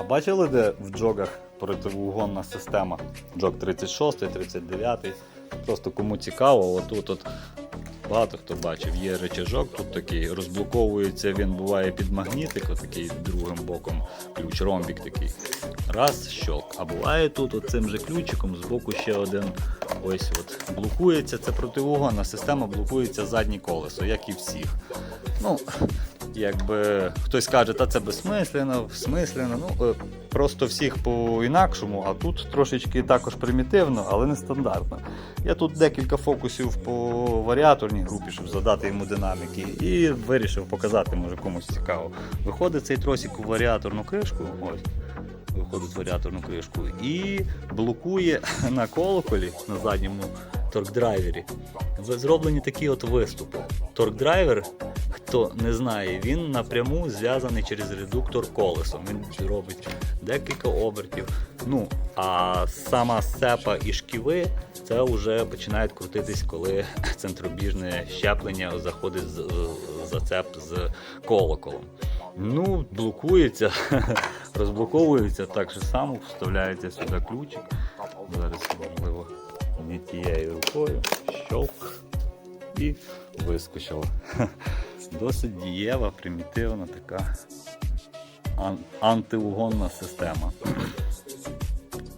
А бачили, де в джогах противоугонна система? Джог 36, 39. Просто кому цікаво, отут от багато хто бачив, є речажок, тут такий розблоковується, він буває під магнітик, отакий другим боком ключ, ромбік такий. Раз, щелк. А буває тут от цим же ключиком збоку ще один ось от блокується. Це противоугонна система, блокується заднє колесо, як і всіх. Ну, якби хтось каже, та це безсмислено, всмислено. Ну е, просто всіх по-інакшому, а тут трошечки також примітивно, але не стандартно. Я тут декілька фокусів по варіаторній групі, щоб задати йому динаміки, і вирішив показати, може комусь цікаво. Виходить цей тросик у варіаторну кришку. Ось. Виходить варіаторну кришку і блокує на колоколі на задньому торкдрайвері. Зроблені такі от виступи. Торкдрайвер, хто не знає, він напряму зв'язаний через редуктор колесом. Він робить декілька обертів. Ну, а сама сцепа і шківи це вже починають крутитись, коли центробіжне щеплення заходить в зацеп з колоколом. Ну, блокується, розблоковується так же само, вставляється сюди ключик. Зараз, можливо, не тією рукою. Щелк. І вискочило. Досить дієва, примітивна така ан- антиугонна система.